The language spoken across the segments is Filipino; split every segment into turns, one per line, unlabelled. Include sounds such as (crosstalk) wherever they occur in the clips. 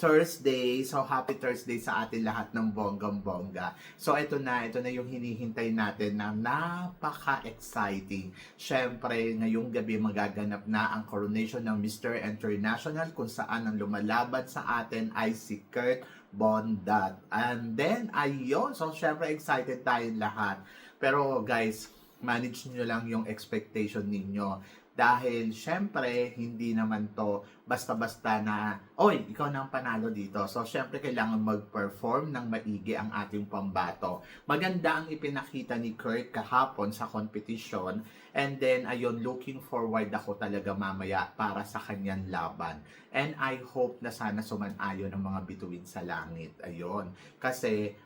Thursday. So, happy Thursday sa atin lahat ng bonggang-bongga. So, ito na. Ito na yung hinihintay natin na napaka-exciting. Siyempre, ngayong gabi magaganap na ang coronation ng Mr. International kung saan ang lumalaban sa atin ay si Kurt Bondat. And then, ayun. So, syempre, excited tayong lahat. Pero, guys, manage nyo lang yung expectation ninyo. Dahil, syempre, hindi naman to basta-basta na, oy, ikaw na ang panalo dito. So, syempre, kailangan mag-perform ng maigi ang ating pambato. Maganda ang ipinakita ni Kurt kahapon sa competition. And then, ayun, looking forward ako talaga mamaya para sa kanyang laban. And I hope na sana sumanayon ang mga bituin sa langit. Ayun. Kasi,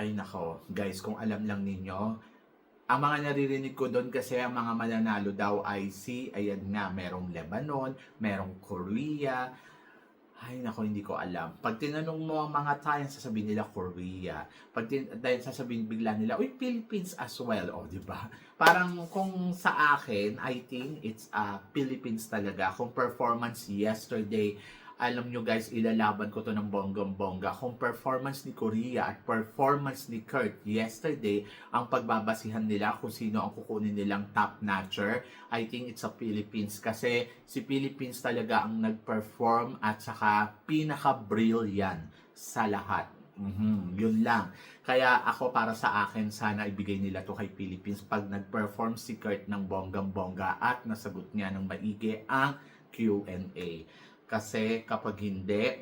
ay nako, guys, kung alam lang ninyo, ang mga naririnig ko doon kasi ang mga mananalo daw ay si, ayan nga, merong Lebanon, merong Korea. Ay, nako, hindi ko alam. Pag tinanong mo ang mga tayo, sasabihin nila Korea. Pag tin- dahil sasabihin bigla nila, uy, Philippines as well. O, di ba? Parang kung sa akin, I think it's uh, Philippines talaga. Kung performance yesterday, alam nyo guys, ilalaban ko to ng bonggang-bongga. Kung performance ni Korea at performance ni Kurt yesterday, ang pagbabasihan nila kung sino ang kukunin nilang top notcher, I think it's a Philippines. Kasi si Philippines talaga ang nag-perform at saka pinaka-brilliant sa lahat. Mhm, yun lang. Kaya ako para sa akin, sana ibigay nila to kay Philippines pag nag-perform si Kurt ng bonggang-bongga at nasagot niya ng maigi ang Q&A. Kasi kapag hindi,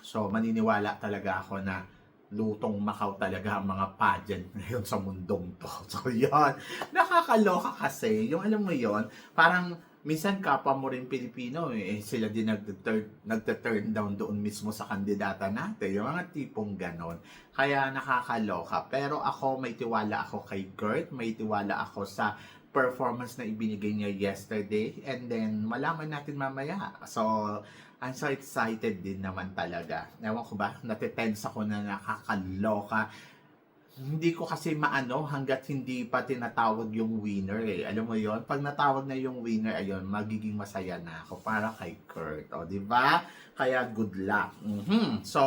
so maniniwala talaga ako na lutong Macau talaga ang mga pageant (laughs) ngayon sa mundong to. (laughs) So yun, nakakaloka kasi, yung alam mo yon parang minsan kapwa mo rin Pilipino, eh, sila din nagte-turn, nagte-turn down doon mismo sa kandidata natin. Yung mga tipong ganon. Kaya nakakaloka. Pero ako, may tiwala ako kay Kurt, may tiwala ako sa performance na ibinigay niya yesterday and then malaman natin mamaya. So, I'm so excited din naman talaga. Ewan ko ba, natitense ako na nakakaloka. Hindi ko kasi maano hanggat hindi pa tinatawag yung winner eh. Alam mo yon Pag natawag na yung winner, ayun, magiging masaya na ako para kay Kurt. O, di ba? Kaya good luck. Mhm. So,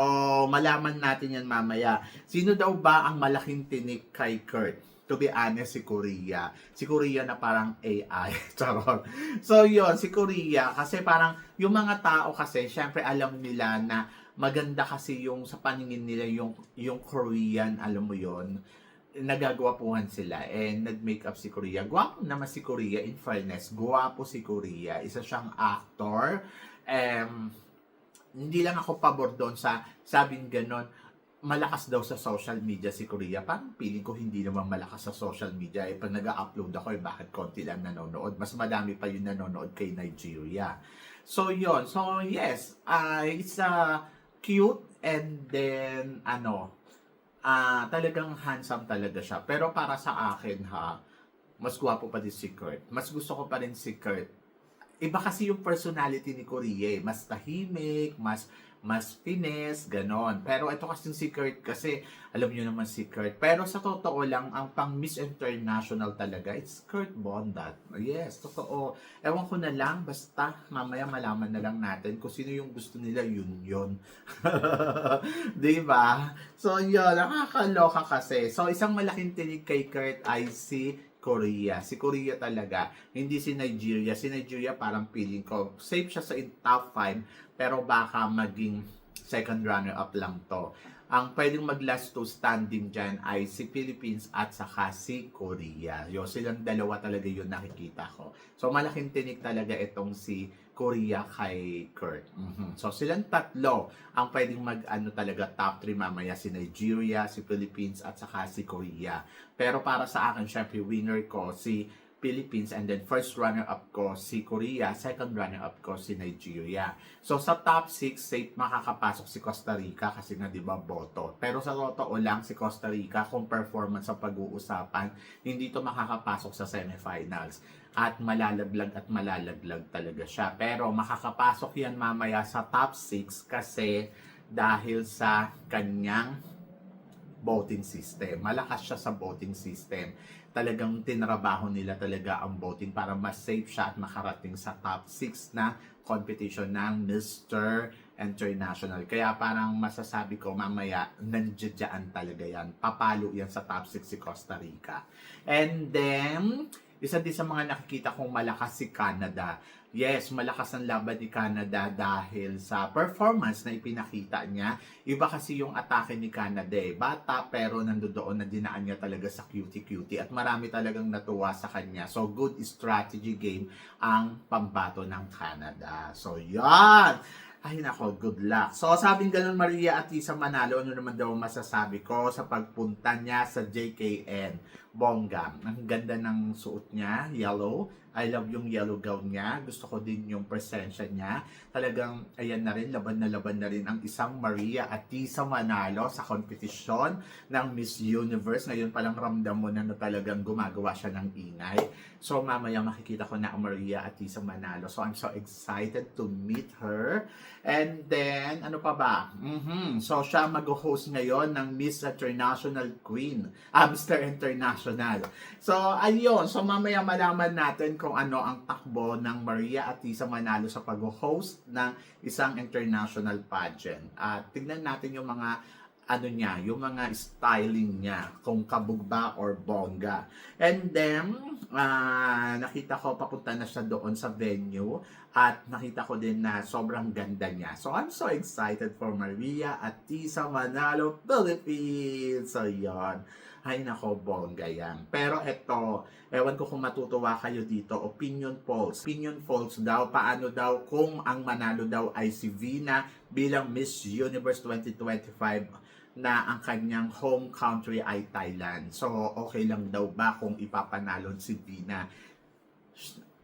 malaman natin yan mamaya. Sino daw ba ang malaking tinik kay Kurt? To be honest, si Korea. Si Korea na parang AI. (laughs) Charot. So, yon si Korea. Kasi parang, yung mga tao kasi, syempre alam nila na maganda kasi yung sa paningin nila yung, yung Korean, alam mo yon nagagwapuhan sila and nag-makeup si Korea. Gwapo naman si Korea in fairness. Gwapo si Korea. Isa siyang actor. Um, hindi lang ako pabor doon sa sabing ganon malakas daw sa social media si Korea. Parang feeling ko hindi naman malakas sa social media. Eh, pag nag-upload ako, eh, bakit konti lang nanonood? Mas madami pa yung nanonood kay Nigeria. So, yon So, yes. Uh, it's uh, cute and then, ano, uh, talagang handsome talaga siya. Pero para sa akin, ha, mas gwapo pa din si Kurt. Mas gusto ko pa rin si Kurt. Iba kasi yung personality ni Korea. eh. Mas tahimik, mas mas finesse, ganon. Pero ito kasi si Kurt, kasi alam nyo naman si Kurt. Pero sa totoo lang, ang pang Miss International talaga, it's Kurt Bondat. Yes, totoo. Ewan ko na lang, basta mamaya malaman na lang natin kung sino yung gusto nila, yun yun. (laughs) Di ba? So yun, nakakaloka kasi. So isang malaking tinig kay Kurt ay si Korea. Si Korea talaga. Hindi si Nigeria. Si Nigeria parang feeling ko, safe siya sa in top 5, pero baka maging second runner-up lang to. ang pwedeng mag-last to standing dyan ay si Philippines at saka si Korea. Yo, silang dalawa talaga yun nakikita ko. So, malaking tinik talaga itong si Korea kay Kurt. Mhm. So, silang tatlo ang pwedeng mag-ano talaga top 3 mamaya. Si Nigeria, si Philippines, at saka si Korea. Pero para sa akin, syempre, winner ko si Philippines and then first runner-up ko si Korea, second runner-up ko si Nigeria. So sa top 6, safe makakapasok si Costa Rica kasi nga 'di ba boto. Pero sa totoo lang si Costa Rica kung performance sa pag-uusapan, hindi to makakapasok sa semifinals. At malalaglag at malalaglag talaga siya. Pero makakapasok yan mamaya sa top 6 kasi dahil sa kanyang voting system. Malakas siya sa voting system. Talagang tinrabaho nila talaga ang voting para mas safe siya at makarating sa top 6 na competition ng Mr. International. Kaya parang masasabi ko mamaya, nandiyan talaga yan. Papalo yan sa top 6 si Costa Rica. And then, isa din sa mga nakikita kong malakas si Canada. Yes, malakas ang laban ni Canada dahil sa performance na ipinakita niya. Iba kasi yung atake ni Canada eh. Bata pero nandoon na dinaan niya talaga sa cutie-cutie at marami talagang natuwa sa kanya. So, good strategy game ang pambato ng Canada. So, yan! Ay nako, good luck. So sabing ganun Maria at Lisa Manalo, ano naman daw masasabi ko sa pagpunta niya sa JKN Bongga. Ang ganda ng suot niya, yellow. I love yung yellow gown niya. Gusto ko din yung presensya niya. Talagang, ayan na rin, laban na laban na rin ang isang Maria at Lisa Manalo sa kompetisyon ng Miss Universe. Ngayon palang ramdam mo na na talagang gumagawa siya ng ingay. So mamaya makikita ko na ang Maria at Lisa Manalo. So I'm so excited to meet her. And then, ano pa ba? Mhm. So siya mag-host ngayon ng Miss International Queen. Ah, Mr. International. So ayun. So mamaya malaman natin kung ano ang takbo ng Maria at Lisa Manalo sa pag-host ng isang international pageant. At tignan natin yung mga ano niya, yung mga styling niya, kung kabog ba or bongga. And then, ah, nakita ko papunta na siya doon sa venue at nakita ko din na sobrang ganda niya. So, I'm so excited for Maria at Tisa Manalo, Philippines! So, yun. Ay nako, bongga yan. Pero eto, ewan ko kung matutuwa kayo dito, opinion polls. Opinion polls daw, paano daw kung ang manalo daw ay si Vina bilang Miss Universe 2025 na ang kanyang home country ay Thailand. So, okay lang daw ba kung ipapanalo si Vina?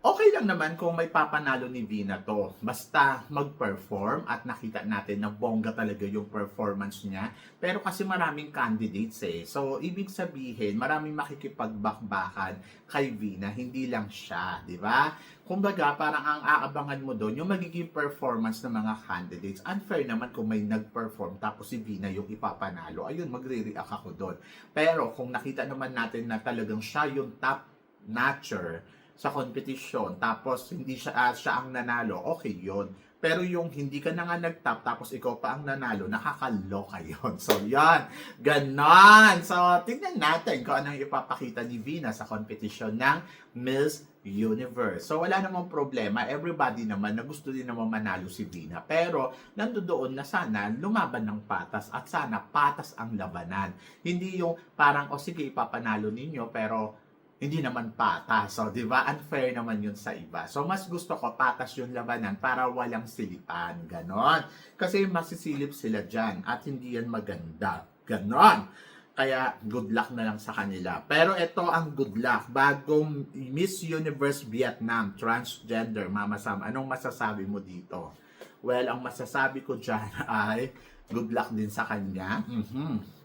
Okay lang naman kung may papanalo ni Vina to. Basta mag-perform at nakita natin na bongga talaga yung performance niya. Pero kasi maraming candidates eh. So, ibig sabihin, maraming makikipagbakbakan kay Vina, hindi lang siya, di ba? Kumbaga, parang ang aabangan mo doon, yung magiging performance ng mga candidates. Unfair naman kung may nag-perform tapos si Vina yung ipapanalo. Ayun, magre-react ako doon. Pero kung nakita naman natin na talagang siya yung top notcher sa competition tapos hindi siya ah, siya ang nanalo, okay 'yon. Pero yung hindi ka na nga nag-top tapos ikaw pa ang nanalo, nakakaloka (laughs) yon. So, yan. Ganon. So, tingnan natin kung anong ipapakita ni Vina sa competition ng Miss Universe. So, wala namang problema. Everybody naman na gusto din naman manalo si Vina. Pero, nandoon na sana lumaban ng patas at sana patas ang labanan. Hindi yung parang, o sige, ipapanalo ninyo, pero hindi naman patas. So, di ba? Unfair naman yun sa iba. So, mas gusto ko patas yung labanan para walang silipan. Ganon. Kasi masisilip sila dyan at hindi yan maganda. Ganon. Kaya good luck na lang sa kanila. Pero ito ang good luck. Bagong Miss Universe Vietnam, transgender, Mama Sam, anong masasabi mo dito? Well, ang masasabi ko dyan (laughs) ay good luck din sa kanya. Mhm.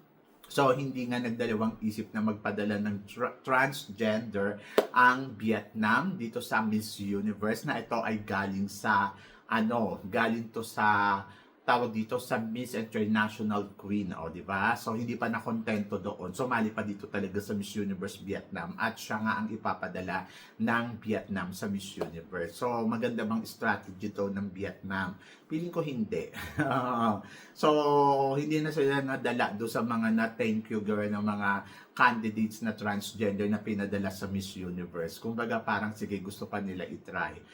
So, hindi nga nagdalawang isip na magpadala ng tra- transgender ang Vietnam dito sa Miss Universe na ito ay galing sa, ano, galing to sa tawag dito sa Miss International Queen, o di ba? So hindi pa nakontento doon. Sumali pa dito talaga sa Miss Universe Vietnam at siya nga ang ipapadala ng Vietnam sa Miss Universe. So maganda bang strategy to ng Vietnam? Feeling ko hindi. (laughs) so hindi na sila nadala do sa mga na thank you girl ng mga candidates na transgender na pinadala sa Miss Universe. Kumbaga parang sige gusto pa nila itry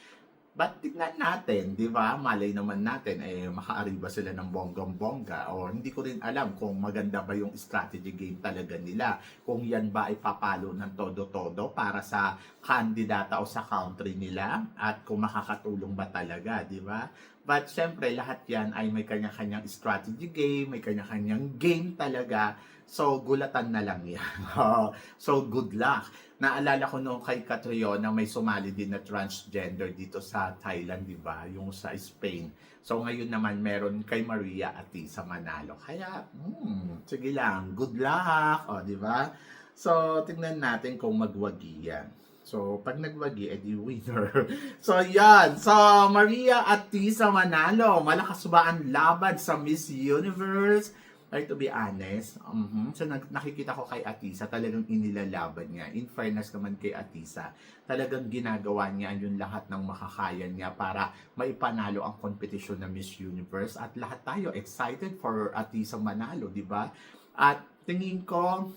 But tignan natin, di ba? Malay naman natin, eh, makaariba sila ng bonggang-bongga. O hindi ko rin alam kung maganda ba yung strategy game talaga nila. Kung yan ba ay papalo ng todo-todo para sa kandidata o sa country nila. At kung makakatulong ba talaga, di ba? But syempre, lahat yan ay may kanya-kanyang strategy game, may kanya-kanyang game talaga. So, gulatan na lang yan. (laughs) so, good luck. Naalala ko noong kay Catriona may sumali din na transgender dito sa Thailand, di ba? Yung sa Spain. So, ngayon naman meron kay Maria Atisa Manalo. Kaya, hmm, sige lang. Good luck. O, di ba? So, tingnan natin kung magwagi yan. So, pag nagwagi, edi winner. (laughs) so, yan. So, Maria Atisa Manalo. Malakas ba ang laban sa Miss Universe? Ay, to be honest, mhm, so nakikita ko kay Atisa, talagang inilalaban niya. In fairness naman kay Atisa, talagang ginagawa niya yung lahat ng makakaya niya para maipanalo ang kompetisyon ng Miss Universe. At lahat tayo excited for Atisa Manalo, di ba? At tingin ko,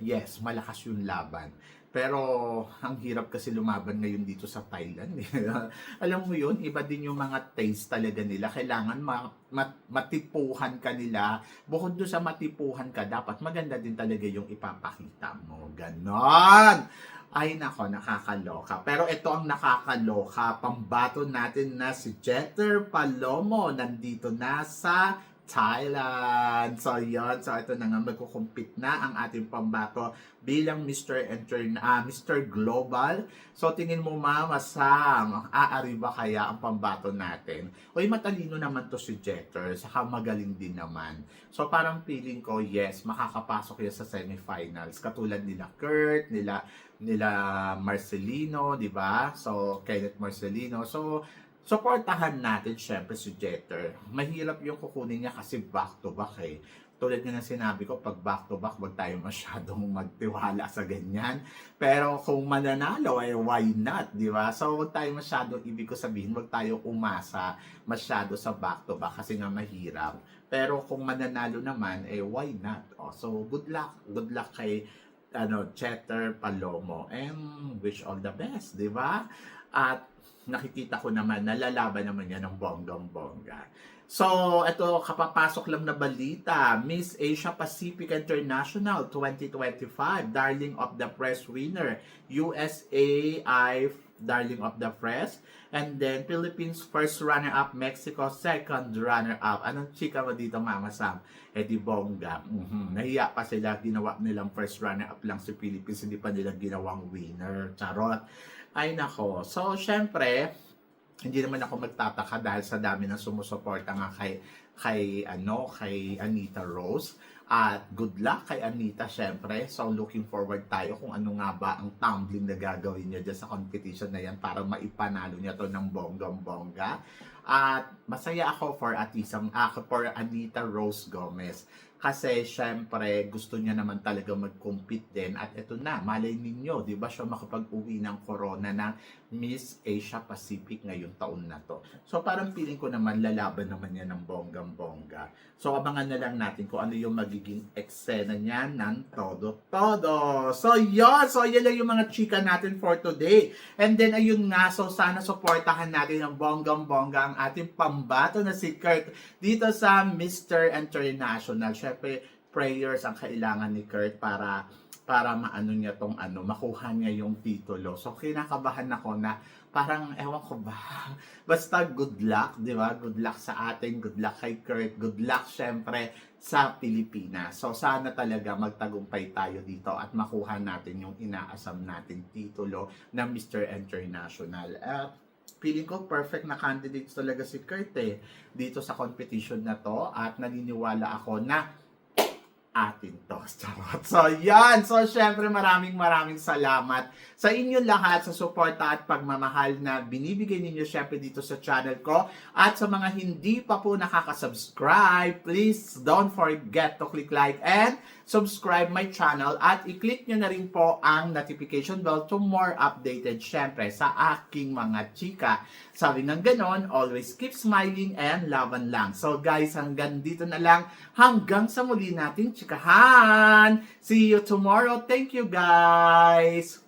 yes, malakas yung laban. Pero ang hirap kasi lumaban ngayon dito sa Thailand. eh. (laughs) Alam mo yun, iba din yung mga taste talaga nila. Kailangan ma- mat- matipuhan ka nila. Bukod doon sa matipuhan ka, dapat maganda din talaga yung ipapakita mo. Ganon! Ay nako, nakakaloka. Pero ito ang nakakaloka. Pambato natin na si Jeter Palomo. Nandito na sa Thailand. So, yun. So, ito na nga, magkukumpit na ang ating pambato bilang Mr. Enter, ah, Mr. Global. So, tingin mo, Mama Sam, aari ba kaya ang pambato natin? Uy, matalino naman to si Jeter, saka magaling din naman. So, parang feeling ko, yes, makakapasok yan sa semifinals. Katulad nila Kurt, nila nila Marcelino, di ba? So, Kenneth Marcelino. So, supportahan natin syempre si Jeter. Mahirap yung kukunin niya kasi back to back eh. Tulad nga ng sinabi ko, pag back to back, wag tayo masyadong (laughs) magtiwala sa ganyan. Pero kung mananalo, eh, why not, di ba? So, wag tayo masyadong, ibig ko sabihin, wag tayo umasa masyado sa back to back kasi nga mahirap. Pero kung mananalo naman, eh, why not? Oh, so, good luck. Good luck kay ano, Chetter Palomo. And wish all the best, di ba? At nakikita ko naman, nalalaban naman yan ng bonggang-bongga. So, ito, kapapasok lang na balita. Miss Asia Pacific International 2025, Darling of the Press winner. USAI Darling of the Press. And then, Philippines first runner-up, Mexico second runner-up. Anong chika mo dito, Mama Sam? Eh bongga. Mhm. Nahiya pa sila, ginawa nilang first runner-up lang si Philippines, hindi pa nila ginawang winner. Charot. Ay nako. So, syempre, hindi naman ako magtataka dahil sa dami ng sumusuporta nga kay kay ano kay Anita Rose. At good luck kay Anita syempre. So looking forward tayo kung ano nga ba ang tumbling na gagawin niya dyan sa competition na yan para maipanalo niya to ng bonggang bongga at masaya ako for Atisang ako for Anita Rose Gomez kasi syempre gusto niya naman talaga mag-compete din at ito na malay ninyo di ba siya makapag-uwi ng corona ng Miss Asia Pacific ngayong taon na to. So parang feeling ko naman lalaban naman yan ng bonggang-bongga. So abangan na lang natin kung ano yung magiging eksena niya ng todo-todo. So yun, so yan lang yung mga chika natin for today. And then ayun nga, so sana supportahan natin ng bonggang-bongga ang ating pambato na si Kurt dito sa Mr. International. Syempre, prayers ang kailangan ni Kurt para para maano niya tong ano, makuha niya yung titulo. So, kinakabahan ako na parang, ewan ko ba, (laughs) basta good luck, di ba? Good luck sa atin, good luck kay Kurt, good luck syempre sa Pilipinas. So, sana talaga magtagumpay tayo dito at makuha natin yung inaasam nating titulo ng Mr. International. At feeling ko perfect na candidate talaga si Kurt eh, dito sa competition na to at naniniwala ako na atin to. (laughs) Charot. So, yan. So, syempre, maraming maraming salamat sa inyo lahat sa suporta at pagmamahal na binibigay ninyo syempre dito sa channel ko. At sa mga hindi pa po nakaka-subscribe, please don't forget to click like and subscribe my channel at i-click nyo na rin po ang notification bell to more updated syempre sa aking mga chika. Sabi ng ganon, always keep smiling and laban lang. So guys, hanggang dito na lang. Hanggang sa muli nating chikahan. See you tomorrow. Thank you guys.